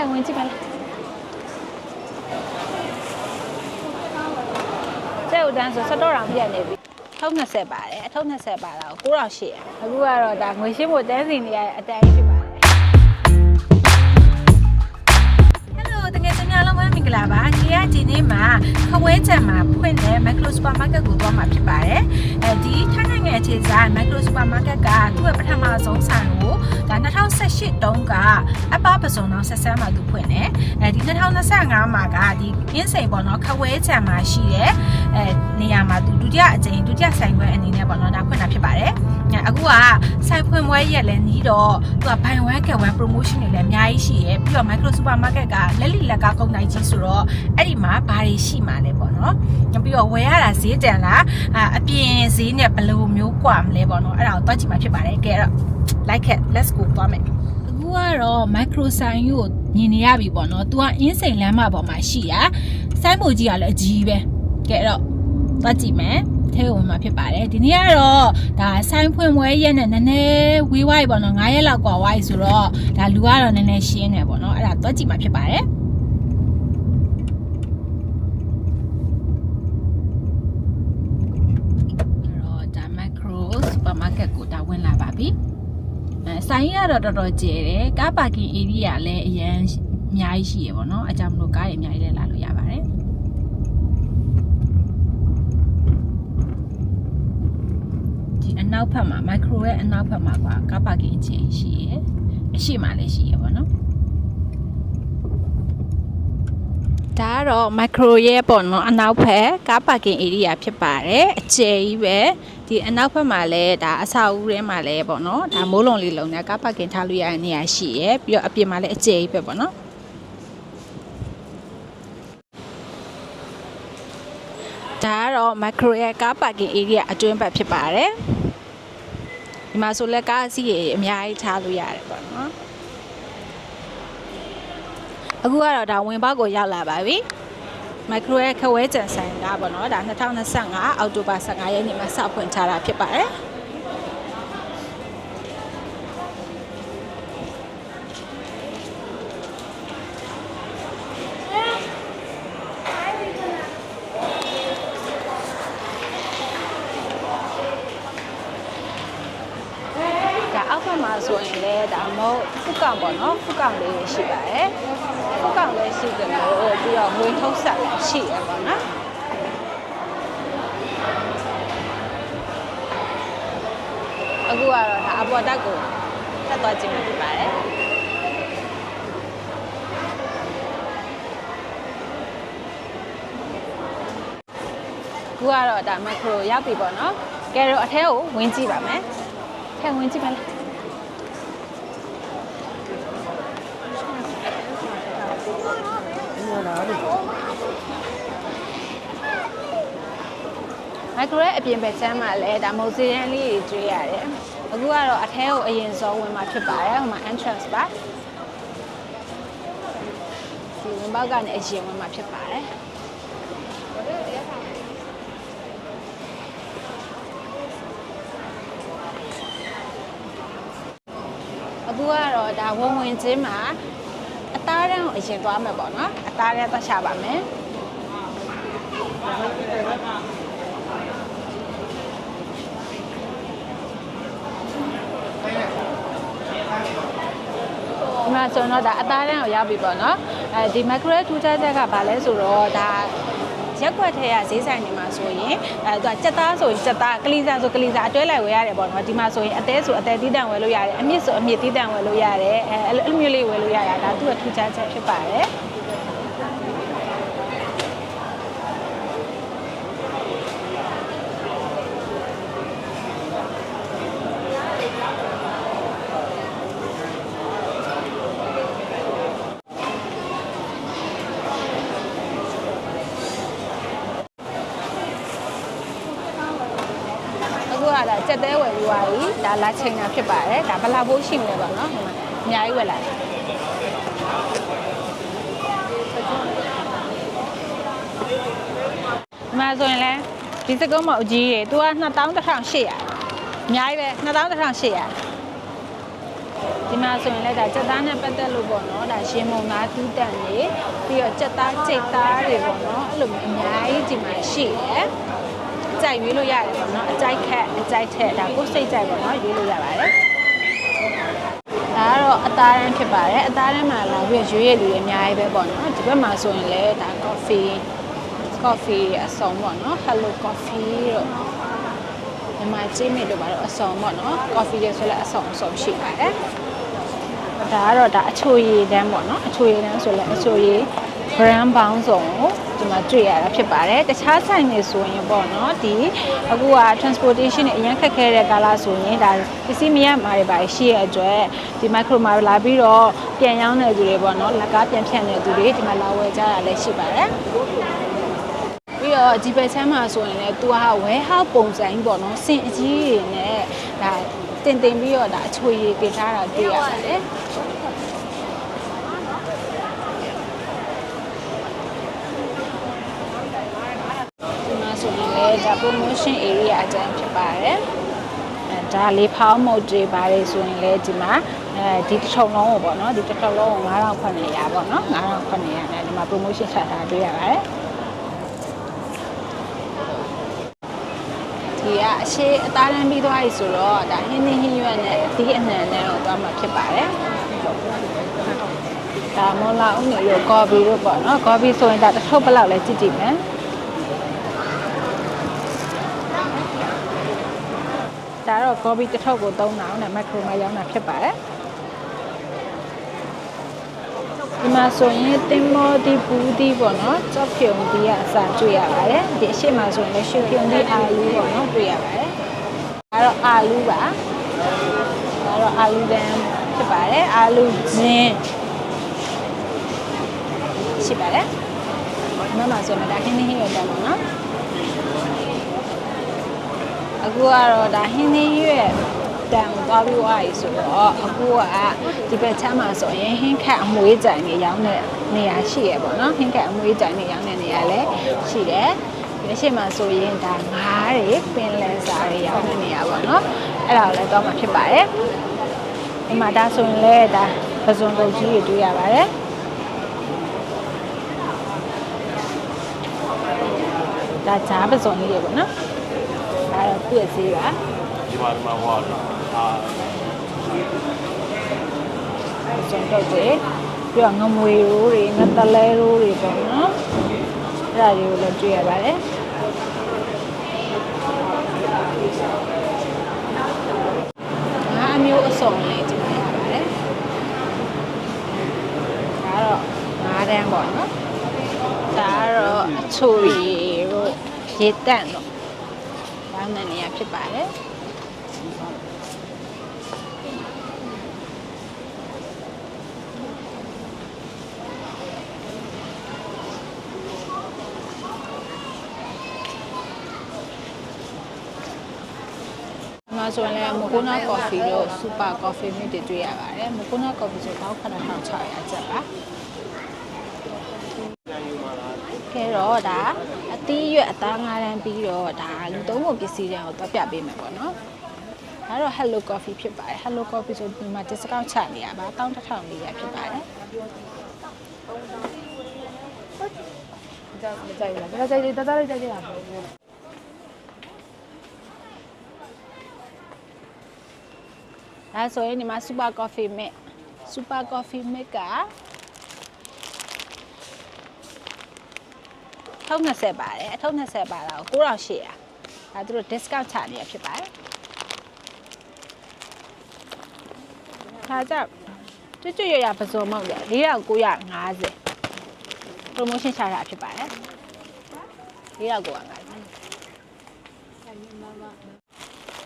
ထဲဝင်ကြည့်ပါလားကျဲဥတန်းဆို17တောင်ပြည့်နေပြီထုံး20ပါတယ်အထုံး20ပါတော့9800အခုကတော့ဒါငွေရှင်းဖို့တန်းစီနေရတဲ့အတိုင်းဖြစ်ပါတယ် Hello တကယ်စများလုံးဝမင်္ဂလာပါ။ကြီးကဒီနေ့မှာခဝဲချံမှာဖွင့်တဲ့ Macro Supermarket ကိုသွားမှာဖြစ်ပါတယ်။အဲဒီထိုင်းနိုင်ငံအခြေစိုက် Macro Supermarket ကသူ့ရဲ့ပထမဆုံးဆိုင်ကိုဒါ 2018တုန်းကအပပစုံတော့ဆက်ဆန်းမှာသူဖွင့်တယ်။အဲဒီ2025မှာကဒီအင်းစိန်ပေါ့နော်ခဝဲချံမှာရှိတဲ့အဲနေရာမှာသူဒုတိယအကြိမ်ဒုတိယဆိုင်ခွဲအနေနဲ့ပေါ့နော်ဒါဖွင့်တာဖြစ်ပါတယ်။အဲအခုကဆိုင်ဖွင့်ပွဲရက်လည်းနီးတော့သူက buy one get one promotion တွေလည်းအများကြီးရှိရယ်ပြီးတော့ Micro Supermarket ကလက်လီလက်ကားကုန်တိုင်းကြီးဆိုတော့အဲ့ဒီမှာဘာတွေရှိမှလဲပေါ့နော်ပြီးတော့ဝယ်ရတာဈေးတန်လားအာအပြင်ဈေးနဲ့ဘယ်လိုမျိုးกว่าမလဲပေါ့နော်အဲ့ဒါကိုတွက်ကြည့်မှဖြစ်ပါတယ်ကဲတော့ like it let's go သွားမယ်အခု ကတော့ micro sign ကိုမြင်နေရပြီပေါ့နော် तू ကအင်းစိန်လမ်းမပေါ်မှာရှိရစိုင်းမိုကြီးကလည်းအကြီးပဲကဲတော့တွက်ကြည့်မယ်ထဲဝင်မှာဖြစ်ပါတယ်ဒီနေ့ကတော့ဒါဆိုင်းဖွင့်ပွဲရက်နဲ့နည်းနည်းဝေးဝိုင်းပေါ့နော်9ရက်လောက်กว่าဝိုင်းဆိုတော့ဒါလူကတော့နည်းနည်းရှင်းနေပေါ့နော်အဲ့ဒါတွက်ကြည့်မှာဖြစ်ပါတယ်အဲ့တော့ဒါ macro supermarket ကိုဒါဝင်လာပါပြီအဲ ဆိုင်ရတော့တော်တော်ကျယ်တယ်ကားပါကင် area လည်းအရန်အများကြီးရှိရပေါ့နော်အကြောင်းမလို့ကားတွေအများကြီးလည်းလာလို့ရပါတယ်ဒီအနောက်ဘက်မှာ micro ရဲ့အနောက်ဘက်မှာကကားပါကင်အခြေရှိရအရှိမှလည်းရှိရပေါ့နော် ဒါကတော့ micro ရဲ့ပေါ့နော်အနောက်ဘက်ကားပါကင် area ဖြစ်ပါတယ်အကျယ်ကြီးပဲဒီအနောက်ဘက်မှာလည်းဒါအဆောက်အဦထဲမှာလည်းပေါ့နော်ဒါမိုးလုံလေးလုံနဲ့ကားပါကင်ထားလို့ရတဲ့နေရာရှိရပြီးတော့အပြင်မှာလည်းအကျယ်ကြီးပဲပေါ့နော်ဒါကတော့ micro ရဲ့ကားပါကင် area အတွင်းဘက်ဖြစ်ပါတယ်ဒီမှာဆိုလည်းကားအစီးရေအများကြီးထားလို့ရတယ်ပေါ့နော် အခုကတော့ဒါဝင်ပေါက်ကိုရောက်လာပါပြီမိုက်ခရိုရဲ့ခဝဲကြံဆိုင်ကပေါ့နော်ဒါ2025အောက်တိုဘာ15ရက်နေ့မှာစဖွင့်ထားတာဖြစ်ပါတယ်ဒါအောက်ဘက်မှာဆိုရင်လည်းဒါမဟုတ်ဖုကောင်ပေါ့နော်ဖုကောင်လေးရှိပါတယ်ဖုကောင်လေးရှိတယ် လို့ပြီးတော့ငွေထုတ်ဆက်လည်းရှိရပါတော့အခုကတော့ဒါအပေါ်တက်ကိုတက်သွားခြင်းဖြစ်ပါတယ်ခုကတော့ဒါမက်ခရိုရောက်ပြီပေါ့နော်ကဲတော့အထဲကိုဝင်ကြည့်ပါမယ်ထဲဝင်ကြည့်ပါလား မိုက်ခရိုရဲ့အပြင်ဘက်ချမ်းမှာလည်းဒါမုတ်စီရန်လေးတွေတွေ့ရတယ်အခုကတော့အထဲကိုအရင်ဆုံးဝင်มาဖြစ်ပါတယ်ဟိုမှာ entrance ပါဒီဝင်ပေါက်ကနေအရင်ဝင်มาဖြစ်ပါတယ်အခုကတော့ဒါဝင်ဝင်ချင်းမှာ အသားတန်းကိုအရင်သွားမယ်ပေါ့နော်အသားတန်းသွားချပါမယ်ဒီမှာဆိုတော့ဒါအသားတန်းကိုရောက်ပြီပေါ့နော်အဲဒီ macro ထူးခြားချက်ကဘာလဲဆိုတော့ဒါ ရက်ွက်ထဲကဈေးဆိုင်တွေမှာဆိုရင်အဲသူကစက်သားဆိုရင်စက်သားကလီစာဆိုကလီစာအတွဲလိုက်ဝယ်ရတယ်ပေါ့နော်ဒီမှာဆိုရင်အသေးဆိုအသေးတီးတန့်ဝယ်လို့ရတယ်အမြင့်ဆိုအမြင့်တီးတန့်ဝယ်လို့ရတယ်အဲအဲ့လိုမျိုးလေးဝယ်လို့ရတာဒါသူ့ရဲ့ထူးခြားချက်ဖြစ်ပါတယ် အခုကဒါစက်သေးဝယ်လို့ရပြီဒါလာချိန်တာဖြစ်ပါတယ်ဒါဘယ်လောက်ဖို့ရှိမလဲပေါ့နော်ဒီမှာအများကြီးဝယ်လာတယ်ဒီမှာဆိုရင်လဲဒီစကုံးမအကြီးကြီးသူက21,800အများကြီးပဲ21,800ဒီမှာဆိုရင်လည်းဒါစက်သားနဲ့ပတ်သက်လို့ပေါ့နော်ဒါရှင်မုံသားတူးတန်နေပြီးတော့စက်သားကြိတ်သားတွေပေါ့နော်အဲ့လိုမျိုးအများကြီးဒီမှာရှိတယ် ကြိုက်ရွေးလို့ရတယ်ပေါ့နော်အကြိုက်ခက်အကြိုက်ထက်ဒါကိုယ်စိတ်ကြိုက်ပေါ့နော်ရွေးလို့ရပါတယ်ဒါကတော့အသားရမ်းဖြစ်ပါတယ်အသားရမ်းမှာလာပြီးရွေးရလူတွေအများကြီးပဲပေါ့နော်ဒီဘက်မှာဆိုရင်လည်းဒါ coffee coffee အစုံပေါ့နော် hello coffee တို့မြန်မာကျင်းမိတို့ပါတော့အစုံပေါ့နော် coffee တွေဆိုလည်းအစုံအစုံရှိပါတယ်ဒါကတော့ဒါအချိုရည်တန်းပေါ့နော်အချိုရည်တန်းဆိုလည်းအချိုရည် brand ပေါင်းစုံကိုဒီမှာတွေ့ရတာဖြစ်ပါတယ်တခြားဆိုင်တွေဆိုရင်ပေါ့နော်ဒီအခုက transportation တွေအရင်ခက်ခဲတဲ့ကာလဆိုရင်ဒါပစ္စည်းမရမှာတွေပါရှိရတဲ့အတွက်ဒီ micro မှာလာပြီးတော့ပြန်ရောင်းတဲ့သူတွေပေါ့နော်လက်ကားပြန်ဖြန့်တဲ့သူတွေဒီမှာလာဝယ်ကြတာလည်းရှိပါတယ်ပြီးတော့ဒီဘက်ချမ်းမှာဆိုရင်လည်းသူက warehouse ပုံစံကြီးပေါ့နော်စင်အကြီးတွေနဲ့ဒါတင်တင်ပြီးတော့ဒါအချွေရည်တင်ထားတာတွေ့ရပါတယ် ဒီမှာဆို ရင်လည်းဒါ promotion area အကြမ်းဖြစ်ပါတယ်အဲဒါလေးဖောင်းမုတ်တွေပါတယ်ဆိုရင်လည်းဒီမှာအဲဒီတစ်ထုံလုံးကိုပေါ့နော်ဒီတစ်ထုံလုံးကို9900ပေါ့နော်9900နဲ့ဒီမှာ promotion ချထားတွေ့ရပါတယ်ဒီကအရှိအသားတန်းပြီးသွားပြီဆိုတော့ဒါဟင်းသင်းဟင်းရွက်နဲ့အသီးအနှံနဲ့တော့သွားမှာဖြစ်ပါတယ်ဒါမော်လာဦးနေရောကော်ဘီတို့ပေါ့နော်ကော်ဘီဆိုရင်ဒါတစ်ထုပ်ဘယ်လောက်လဲကြည့်ကြည့်မယ် တော့ coffee တစ်ထုပ်ကို3000နဲ့ macro မှာရောင်းတာဖြစ်ပါတယ်ဒီမှာဆိုရင်တင်မောဒီပူဒီပေါ့နော်ကြောက်ဖြုံဒီကအစာတွေ့ရပါတယ်ဒီအရှိမဆိုရင်လည်းရှုပ်ဖြုံဒီအာလူပေါ့နော်တွေ့ရပါတယ်ဒါတော့အာလူပါဒါတော့အာလူတန်းဖြစ်ပါတယ်အာလူဇင်းရှိပါတယ်မမဆိုရင်ဒါဟင်းဟင်းရတဲ့ပေါ့နော် အခုကတော့ဒါဟင်းသင်းရွက်တန်သွားပြီးသွားပြီဆိုတော့အခုကဒီဘက်ချမ်းမှာဆိုရင်ဟင်းခတ်အမွေးကြိုင်တွေရောင်းတဲ့နေရာရှိရပေါ့နော်ဟင်းခတ်အမွေးကြိုင်တွေရောင်းတဲ့နေရာလည်းရှိတယ်ဒီရှိမှာဆိုရင်ဒါငါးတွေပင်လယ်စာတွေရောင်းတဲ့နေရာပေါ့နော်အဲ့ဒါကိုလည်းတော့မှဖြစ်ပါတယ်ဒီမှာဒါဆိုရင်လည်းဒါပဇွန်ကုတ်ကြီးတွေတွေ့ရပါတယ်ဒါဂျားပဇွန်ကြီးတွေပေါ့နော်ဒါ တော့သူ့ရဲ့ဈေးပါဒီမှာဒီမှာဟောတာအာကျွန်တော်တို့ပြီးတော့ငမွေရိုးတွေငတလဲရိုးတွေပေါ့နော်အဲ့ဒါတွေကိုလည်းတွေ့ရပါတယ်ငါအမျိုးအစုံလေးဒီမှာရပါတယ်ဒါတော့ငါးတန်းပေါ့နော်ဒါကတော့အချိုရီတို့ရေတန့်တို့ဘာမှနေရဖြစ်ပါတယ် ဒီမှာ ဆိုရင်လည်းမိုကိုနာကော်ဖီတို့စူပါကော်ဖီမြစ်တွေတွေ့ရပါတယ်မိုကိုနာကော်ဖီဆိုတော့9600ကျပ်ပါကဲတော့ဒါအသီးရွက်အသားငါးတန်းပြီးတော့ဒါလူသုံးဖို့ပစ္စည်းတွေကိုတော့ပြပေးမယ်ပေါ့နော်ဒါတော့ Hello Coffee ဖြစ်ပါတယ် Hello Coffee ဆိုဒီမှာ discount ချနေရပါ11400ဖြစ်ပါတယ်ကြောက်ကြိုက်လားကြိုက်ကြိုက်တသားလေးကြိုက်ကြလား ဒါဆိုရင်ဒီမှာ super coffee mix super coffee mix ကထုံး20ပါတယ်အထုံး20ပါတာကို9800ဒါသူတို့ discount ချနေရဖြစ်ပါတယ်ဒါကြောင့်ကျွတ်ကျွတ်ရရပစုံမောက်တယ်4950 promotion ချတာဖြစ်ပါတယ်4950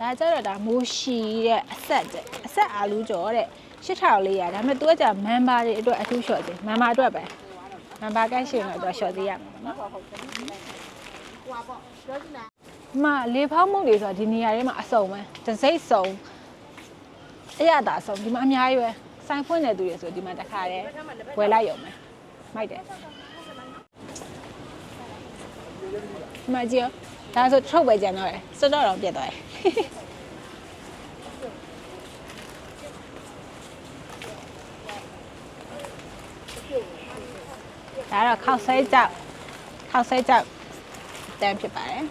ဒါကြတော့ဒါမိုးရှီတဲ့အဆက်တဲ့အ ဆက်အာလူကျော်တဲ့8400ဒါပေမဲ့သူကကြာမန်ဘာတွေအတွက်အထူးလျှော့သေးမန်ဘာအတွက်ပဲမန်ဘာကရှိရင်တော့လျှော့သေးရမှာနော်မလေဖောင်းမှုတွေဆိုတော့ဒီနေရာတွေမှာအစုံပဲတစိမ့်စုံအရသာစုံဒီမှာအများကြီးပဲဆိုင်ဖွင့်နေသူတွေဆိုဒီမှာတစ်ခါတည်းဝယ်လိုက်ရုံပဲမိုက်တယ်ဒီမှာကြည့်ရောဒါဆိုထုတ်ပဲကြံတော့တယ်စတော့တော့ပြတ်သွားတယ် ဒါကတော့ခောက်ဆွဲကြောက်ခောက်ဆွဲကြောက်တန်းဖြစ်ပါတယ်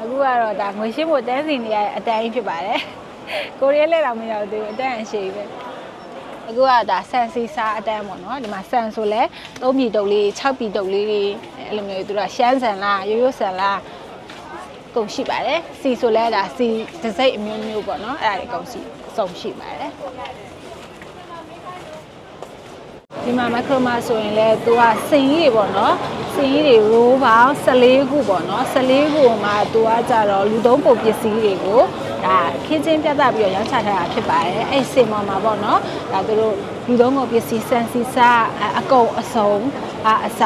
အခုကတော့ဒါငွေရှင်းဖို့တန်းစီနေရတဲ့အတန်းကြီးဖြစ်ပါတယ်ကိုရီးယားလက်တော်မရောက်သေးဘူးအတန်းအရှိပဲ အခုကဒါဆန်စီစားအတန်းပေါ့နော်ဒီမှာဆန်ဆိုလဲ၃ပြည်တုပ်လေး6ပြည်တုပ်လေးတွေအဲ့လိုမျိုးသူတို့ကရှမ်းဆန်လားရိုးရိုးဆန်လားကုန်ရှိပါတယ်စီဆိုလဲဒါစီတစ်စိတ်အမျိုးမျိုးပေါ့နော်အဲ့ဒါတွေကုန်ရှိစုံရှိပါတယ်ဒီမှာမက်ခရိုမာဆိုရင်လဲသူကစင်ကြီးတွေပေါ့နော်စင်ကြီးတွေရိုးပေါင်း14ခုပေါ့နော်14ခုမှာသူကကြတော့လူသုံးပုံပစ္စည်းတွေကို ဒါခင်းချင်းပြသပြီးတော့ရောင်းချထားတာဖြစ်ပါတယ်အဲ့စင်ပေါ်မှာပေါ့နော်ဒါသူတို့လူသုံးပုံပစ္စည်းစန်စီစာအကုံအစုံအအစ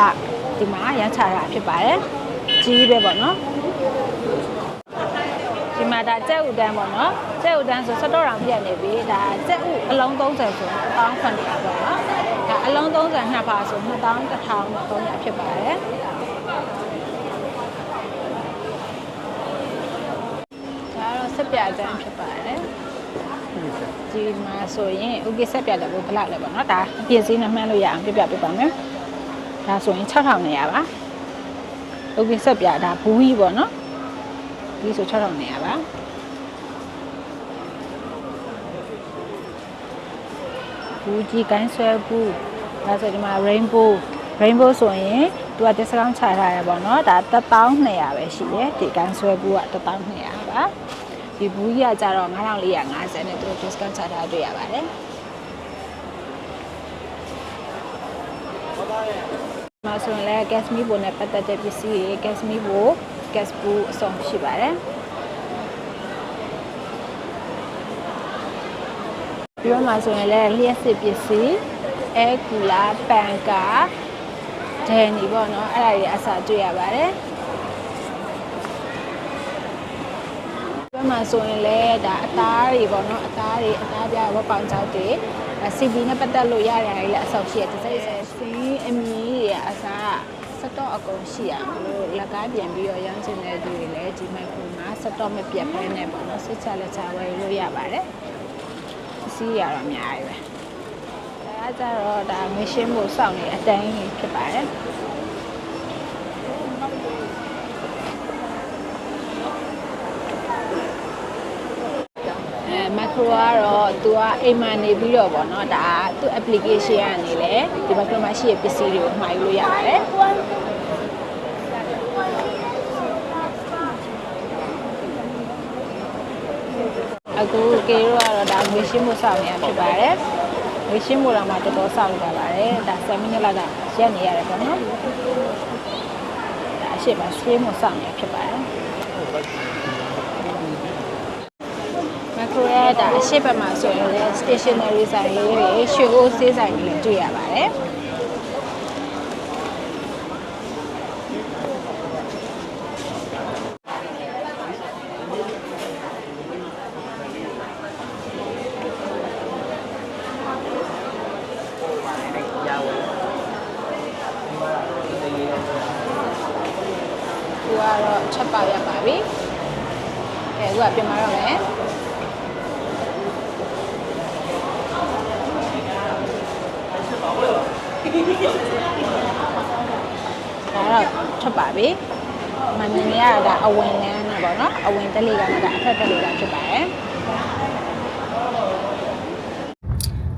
ဒီမှာရောင်းချထားတာဖြစ်ပါတယ်ကြီးပဲပေါ့နော်ဒီမှာဒါကြက်ဥတန်းပေါ့နော်ကြက်ဥတန်းဆို17တောင်ပြည့်နေပြီဒါကြက်ဥအလုံး30ဆို1900ပေါ့နော်ဒါအလုံး30နှစ်ပါဆို2100ဖြစ်ပါတယ် တော့ဆက်ပြတန်းဖြစ်ပါတယ်ဒီမှာဆိုရင်ဥကိဆက်ပြတယ်ဘယ်လောက်လဲပေါ့နော်ဒါအပြည့်စည်းနဲ့မှန်းလို့ရအောင်ပြပြပြပါမယ်ဒါဆိုရင်6000နေရပါဥကိဆက်ပြဒါဘူးကြီးပေါ့နော်ဒီဆို6000နေရပါဘူးကြီးကိုင်းဆွဲဘူးဒါဆိုဒီမှာ rainbow rainbow ဆိုရင်သူက discount ချထားရပါတော့ဒါ1200ပဲရှိတယ်ဒီကိုင်းဆွဲဘူးက1200 ပါဒီဘူးကြီးကကြတော့9450နဲ့သူတို့ discount ချထားတွေ့ရပါတယ်မဆိုရင်လည်း gas me ဘိုနဲ့ပတ်သက်တဲ့ပစ္စည်းတွေ gas me ဘို gas ဘူးအစုံရှိပါတယ်ပြီးတော့မှဆိုရင်လည်းလျှက်စစ်ပစ္စည်းအဲကူလာပန်ကာဒဲနီပေါ့နော်အဲ့ဒါတွေအစားတွေ့ရပါတယ် ပြီးတော့မှဆိုရင်လည်းဒါအသားတွေပေါ့နော်အသားတွေအသားပြဝက်ပေါင်ချောက်တွေ CB နဲ့ပတ်သက်လို့ရရတယ်လည်းအဆောက်ရှိရတဲ့စိတ်ဆက်စင်းအမီတွေအစားစတော့အကုန်ရှိရမလို့လက်ကားပြန်ပြီးတော့ရောင်းချင်တဲ့သူတွေလည်းဒီမိုက်ဖိုမှာစတော့မပြတ်ဘဲနဲ့ပေါ့နော်စိတ်ချလက်ချဝယ်လို့ရပါတယ်အစီးရတော့အများကြီးပဲဒါကကြတော့ဒါမရှင်းဖို့စောင့်နေအတန်းကြီးဖြစ်ပါတယ် အဲမက်ခရိုကတော့သူကအိမ်မှာနေပြီးတော့ပေါ့နော်ဒါသူ့ application ကနေလေဒီမက်ခရိုမှာရှိတဲ့ပစ္စည်းတွေကိုမှာယူလို့ရပါတယ်အခုကေရိုကတော့ဒါငွေရှင်းဖို့စောင့်နေရဖြစ်ပါတယ်ငွေရှင်းဖို့တော့မှတော်တော်စောင့်နေပါပါတယ်ဒါ7မိနစ်လောက်ကရက်နေရတယ်ပေါ့နော်ဒါအရှိပါရှင်းဖို့စောင့်နေရဖြစ်ပါတယ်မက်ခ ရိုရဲ့ဒါအရှိတ်ဘက်မှာဆိုရင်လည်း stationery ဆိုင်လေးတွေရွှေအိုးဆေးဆိုင်တွေလည်းတွေ့ရပါတယ်သူကတော့ချက်ပါရပါပြီ။အဲအခုကပြင်มาတော့မယ်။ ဒါတော့ထွက်ပါပြီ။မမြင်ရတာအဝင်လန်းနဲ့ပေါ့နော်။အဝင်တက်လေးကလည်းဒါအထက်တက်လေးကဖြစ်ပါတယ်။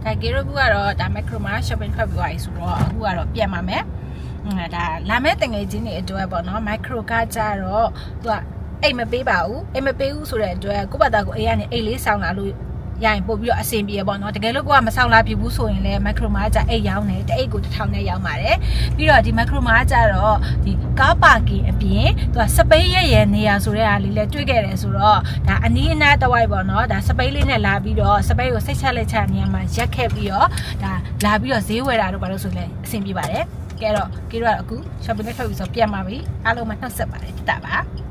ဒါဂေရဘူးကတော့ဒါမက်ခရိုမာ shopping ထွက်ပြီးသွားပြီဆိုတော့အခုကတော့ပြန်ပါမယ်။ဟွန်းဒါလာမဲ့တငယ်ချင်းတွေအတွက်ပေါ့နော် micro ကကြတော့သူကအိမ်မပေးပါဘူးအိမ်မပေးဘူးဆိုတဲ့အတွက်ကိုယ့်ဘာသာကိုအိမ်ကနေအိမ်လေးဆောင်လာလို့ ရရင်ပို့ပြီးတော့အဆင်ပြေပေါ့နော်တကယ်လို့ကိုကမဆောင်လာပြဘူးဆိုရင်လည်း micro မှာကြအိတ်ရောင်းတယ်တအိတ်ကိုတစ်ထောင်နဲ့ရောင်းပါတယ်ပြီးတော့ဒီ micro မှာကြတော့ဒီကားပါကင်အပြင်သူကစပိတ်ရဲ့ရဲ့နေရာဆိုတဲ့အားလေးလည်းတွေ့ခဲ့တယ်ဆိုတော့ဒါအနီးအနားတစ်ဝိုက်ပေါ့နော်ဒါစပိတ်လေးနဲ့လာပြီးတော့စပိတ်ကိုစိတ်ချလက်ချနေရာမှာရက်ခဲ့ပြီးတော့ဒါလာပြီးတော့ဈေးဝယ်တာတို့ဘာလို့ဆိုလဲအဆင်ပြေပါတယ်ကဲတော့ကေတော့အခု shopping နဲ့ထွက်ပြီးဆိုပြန်ပါပြီအားလုံးမနှုတ်ဆက်ပါတယ်တတ်ပါ